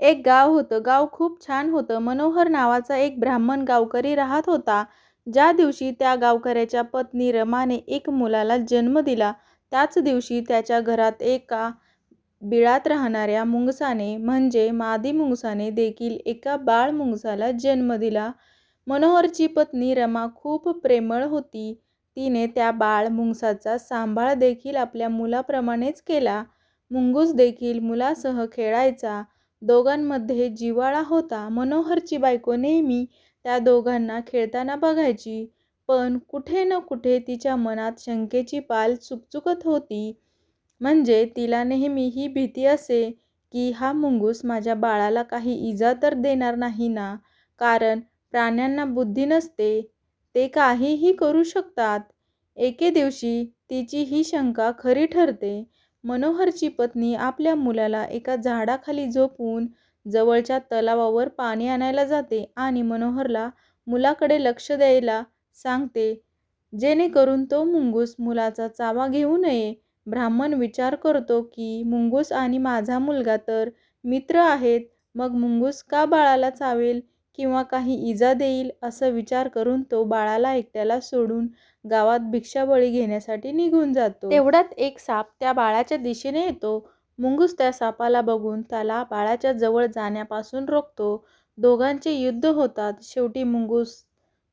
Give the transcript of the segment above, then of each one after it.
एक गाव होतं. गाव खूप छान होतं. मनोहर नावाचा एक ब्राह्मण गावकरी राहत होता. ज्या दिवशी त्या गावकऱ्याच्या पत्नी रमाने एक मुलाला जन्म दिला, त्याच दिवशी त्याच्या घरात एका बिळात राहणाऱ्या मुंगसाने म्हणजे मादी मुंगसाने देखील एका बाळ मुंगसाला जन्म दिला. मनोहरची पत्नी रमा खूप प्रेमळ होती. तिने त्या बाळ मुंगसाचा सांभाळ देखील आपल्या मुलाप्रमाणेच केला. मुंगूस देखील मुलासह खेळायचा. दोघांमध्ये जिव्हाळा होता. मनोहरची बायको नेहमी त्या दोघांना खेळताना बघायची. पण कुठे न कुठे तिच्या मनात शंकेची पाल चुकचुकत होती. म्हणजे तिला नेहमी ही भीती असे की हा मुंगूस माझ्या बाळाला काही इजा तर देणार नाही ना? कारण प्राण्यांना बुद्धी नसते, ते काहीही करू शकतात. एके दिवशी तिची ही शंका खरी ठरते. मनोहरची पत्नी आपल्या मुलाला एका झाडाखाली झोपवून जवळच्या तलावावर पाणी आणायला जाते आणि मनोहरला मुलाकडे लक्ष द्यायला सांगते, जेणेकरून तो मुंगूस मुलाचा चावा घेऊ नये. ब्राह्मण विचार करतो की मुंगूस आणि माझा मुलगा तर मित्र आहेत, मग मुंगूस का बाळाला चावेल किंवा काही इजा देईल असा विचार करून तो बाळाला एकट्याला सोडून गावात भिक्षाबळी घेण्यासाठी निघून जातो. तेवढ्यात एक साप त्या बाळाच्या दिशेने येतो. मुंगूस त्या सापाला बघून त्याला बाळाच्या जवळ जाण्यापासून रोखतो. दोघांचे युद्ध होतात. शेवटी मुंगूस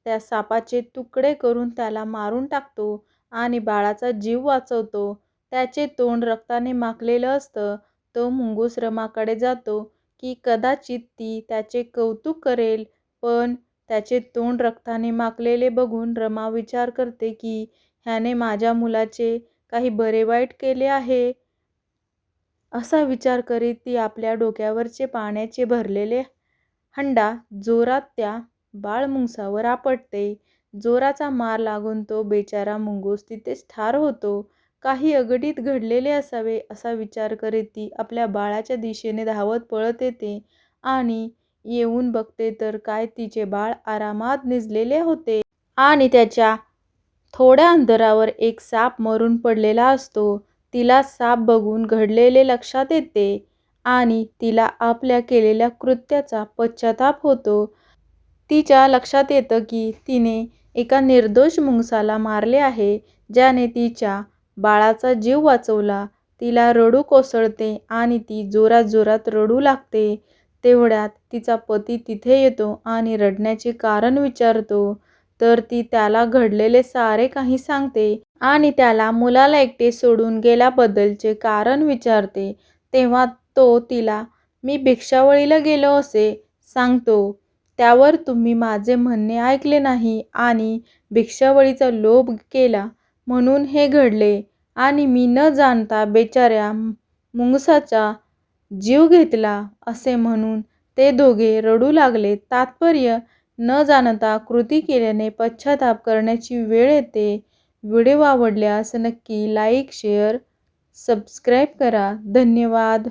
त्या सापाचे तुकडे करून त्याला मारून टाकतो आणि बाळाचा जीव वाचवतो. त्याचे तोंड रक्ताने माखलेलं असतं. तो मुंगूस रमाकडे जातो की कदाचित ती त्याचे कौतुक करेल, पण त्याचे तोंड रक्ताने माखलेले बघून रमा विचार करते की ह्याने माझ्या मुलाचे काही बरे-वाईट केले आहे. असा विचार करीत ती आपल्या डोक्यावरचे पाण्याचे भरलेले हंडा जोरात त्या बाळ मुंगसावर आपटते. जोराचा मार लागून तो बेचारा मुंगूस तिथेच ठार होतो. काही अघटित घडलेले असावे असा विचार करीत ती आपल्या बाळाच्या दिशेने धावत पळत येते आणि येऊन बघते तर काय तिचे बाळ आरामात निजलेले होते. आणि त्याच्या थोड्या अंतरावर एक साप मरून पडलेला असतो. तिला साप बघून घडलेले लक्षात येते आणि तिला आपल्या केलेल्या कृत्याचा पश्चाताप होतो. तिच्या लक्षात येतं की तिने एका निर्दोष मुंगसाला मारले आहे, ज्याने तिच्या बाळाचा जीव वाचवला. तिला रडू कोसळते आणि ती जोरात-जोरात रडू लागते. तेवढ्यात तिचा पती तिथे येतो आणि रडण्याचे कारण विचारतो. तर ती त्याला घडलेले सारे काही सांगते आणि त्याला मुलाला एकटे सोडून गेल्याबद्दलचे कारण विचारते. तेव्हा तो तिला मी भिक्षावळीला गेलो असे सांगतो. त्यावर तुम्ही माझे म्हणणे ऐकले नाही आणि भिक्षावळीचा लोभ केला म्हणून हे घडले आणि मी न जाणता बेचाऱ्या मुंगसाचा जीव घेतला असे म्हणून ते दोघे रडू लागले. तात्पर्य न जाणता कृती केल्याने पश्चाताप करण्याची वेळ येते. व्हिडिओ आवडल्यास नक्की लाईक, शेअर, सबस्क्राईब करा. धन्यवाद.